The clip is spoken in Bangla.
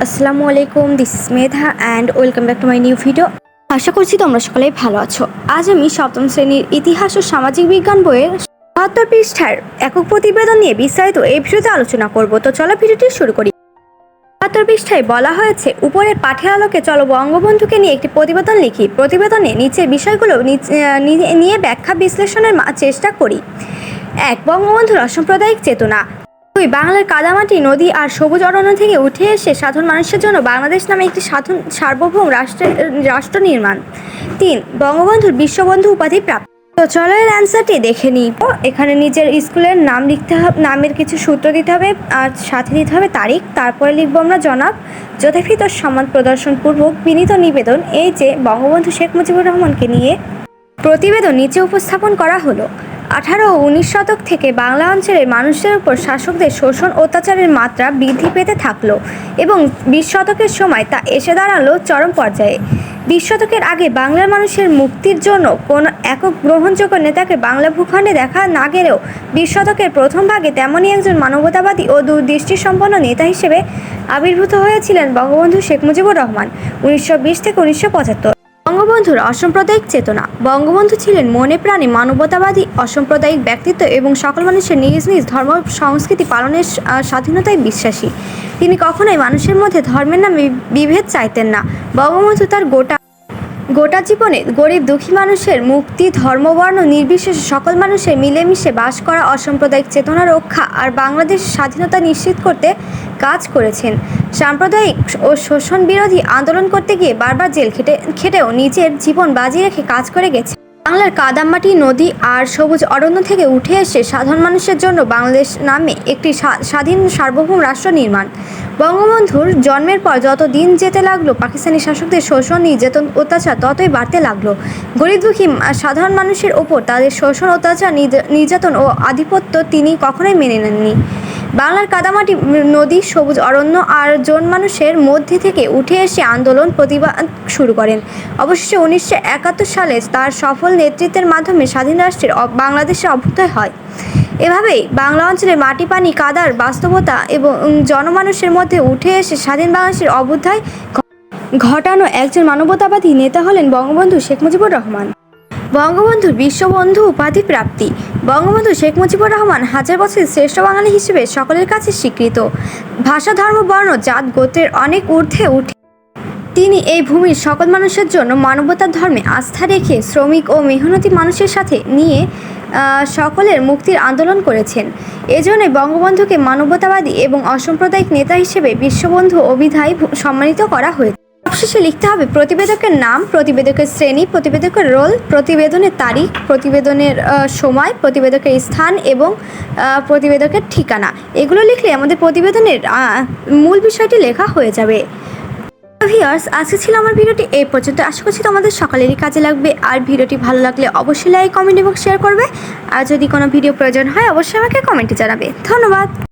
আসসালামু আলাইকুম this is Medha and welcome back to my new video আশা করছি তোমরা সকলেই ভালো আছো। আজ আমি সপ্তম শ্রেণির ইতিহাস ও সামাজিক বিজ্ঞান বইয়ের বাহাত্তর পৃষ্ঠার একক প্রতিবেদন নিয়ে বিস্তারিত এই ভিডিওতে আলোচনা করব। তো চলো ভিডিওটি শুরু করি। বাহাত্তর পৃষ্ঠায় বলা হয়েছে, উপরের পাঠের আলোকে চলো বঙ্গবন্ধুকে নিয়ে একটি প্রতিবেদন লিখি। প্রতিবেদনে বিষয়গুলো নিচ- নিয়ে- নিয়ে ব্যাখ্যা বিশ্লেষণের চেষ্টা করি। এক, বঙ্গবন্ধুর অসাম্প্রদায়িক চেতনা। দুই বাংলার কাদামাটি, নদী আর সবুজ অরণ্য থেকে উঠে এসে সাধারণ মানুষের জন্য বাংলাদেশ নামে একটি সাধন সার্বভৌম রাষ্ট্রের, রাষ্ট্র নির্মাণ। তিন, বঙ্গবন্ধুর বিশ্ববন্ধু উপাধি প্রাপ্ত। তো চলো এর অ্যান্সারটি দেখে নিই। এখানে নিজের স্কুলের নাম লিখতে হবে নামের কিছু সূত্র দিতে হবে আর সাথে দিতে হবে তারিখ। তারপরে লিখব আমরা জনাব যথাযথ সম্মান প্রদর্শনপূর্বক বিনীত নিবেদন এই যে বঙ্গবন্ধু শেখ মুজিবুর রহমানকে নিয়ে প্রতিবেদন নিচে উপস্থাপন করা হলো। আঠারো উনিশ শতক থেকে বাংলা অঞ্চলের মানুষদের উপর শাসকদের শোষণ অত্যাচারের মাত্রা বৃদ্ধি পেতে থাকল এবং বিশ শতকের সময় তা এসে দাঁড়াল চরম পর্যায়ে। বিশ শতকের আগে বাংলার মানুষের মুক্তির জন্য কোনো একক গ্রহণযোগ্য নেতাকে বাংলা ভূখণ্ডে দেখা না গেলেও বিশ শতকের প্রথম ভাগে তেমনই একজন মানবতাবাদী ও দূরদৃষ্টিসম্পন্ন নেতা হিসেবে আবির্ভূত হয়েছিলেন বঙ্গবন্ধু শেখ মুজিবুর রহমান, উনিশশো বিশ থেকে উনিশশো পঁচাত্তর। বঙ্গবন্ধুর অসাম্প্রদায়িক চেতনা। বঙ্গবন্ধু ছিলেন মনে প্রাণে মানবতাবাদী, অসাম্প্রদায়িক ব্যক্তিত্ব এবং সকল মানুষের নিজ নিজ ধর্ম সংস্কৃতি পালনের স্বাধীনতায় বিশ্বাসী। তিনি কখনোই মানুষের মধ্যে ধর্মের নামে বিভেদ চাইতেন না। বঙ্গবন্ধু তার গোটা গোটা জীবনে গরিব দুঃখী মানুষের মুক্তি ধর্মবর্ণ নির্বিশেষে সকল মানুষের মিলেমিশে বাস করা অসাম্প্রদায়িক চেতনা রক্ষা আর বাংলাদেশ স্বাধীনতা নিশ্চিত করতে কাজ করেছেন। সাম্প্রদায়িক ও শোষণ বিরোধী আন্দোলন করতে গিয়ে বারবার জেল খেটে, খেটেও নিজের জীবন বাজি রেখে কাজ করে গেছে বাংলার কাদামাটি নদী আর সবুজ অরণ্য থেকে উঠে এসে সাধারণ মানুষের জন্য বাংলাদেশ নামে একটি স্বাধীন সার্বভৌম রাষ্ট্র নির্মাণ। বঙ্গবন্ধুর জন্মের পর যত দিন যেতে লাগল, পাকিস্তানি শাসকদের শোষণ, নির্যাতন, অত্যাচার ততই বাড়তে লাগল। গরিব দুঃখী সাধারণ মানুষের ওপর তাদের শোষণ, অত্যাচার নির্যাতন ও আধিপত্য তিনি কখনোই মেনে নেননি। বাংলার কাদামাটি নদী, সবুজ অরণ্য আর জন মানুষের মধ্যে থেকে উঠে এসে আন্দোলন প্রতিবাদ শুরু করেন। অবশেষে উনিশশো একাত্তর সালে তার সফল নেতৃত্বের মাধ্যমে স্বাধীন রাষ্ট্রের বাংলাদেশের অভ্যুদয় হয়। এভাবেই বাংলা অঞ্চলের মাটি, পানি, কাদার বাস্তবতা এবং জনমানুষের মধ্যে উঠে এসে স্বাধীন বাংলাদেশের অভ্যুদয় ঘটানো একজন মানবতাবাদী নেতা হলেন বঙ্গবন্ধু শেখ মুজিবুর রহমান। বঙ্গবন্ধুর বিশ্ববন্ধু উপাধি প্রাপ্তি। বঙ্গবন্ধু শেখ মুজিবুর রহমান হাজার বছরের শ্রেষ্ঠ বাঙালি হিসেবে সকলের কাছে স্বীকৃত। ভাষা, ধর্ম, বর্ণ, জাত, গোত্রের অনেক ঊর্ধ্বে উঠে। তিনি এই ভূমির সকল মানুষের জন্য মানবতার ধর্মে আস্থা রেখে শ্রমিক ও মেহনতি মানুষের সাথে নিয়ে সকলের মুক্তির আন্দোলন করেছেন। এজন্য বঙ্গবন্ধুকে মানবতাবাদী এবং অসাম্প্রদায়িক নেতা হিসেবে বিশ্ববন্ধু অভিধায় সম্মানিত করা হয়েছে। সবশেষে লিখতে হবে, প্রতিবেদকের নাম, প্রতিবেদকের শ্রেণি, প্রতিবেদকের রোল, প্রতিবেদনের তারিখ, প্রতিবেদনের সময়, প্রতিবেদকের স্থান এবং প্রতিবেদকের ঠিকানা। এগুলো লিখলে আমাদের প্রতিবেদনের মূল বিষয়টি লেখা হয়ে যাবে। ভিউয়ার্স আজকে ছিল আমার ভিডিওটি এই পর্যন্ত। আশা করছি তোমাদের সকালেরই কাজে লাগবে। আর ভিডিওটি ভালো লাগলে অবশ্যই লাইক কমেন্ট এবং শেয়ার করবে। আর যদি কোনো ভিডিও প্রয়োজন হয়, অবশ্যই আমাকে কমেন্টে জানাবে। ধন্যবাদ।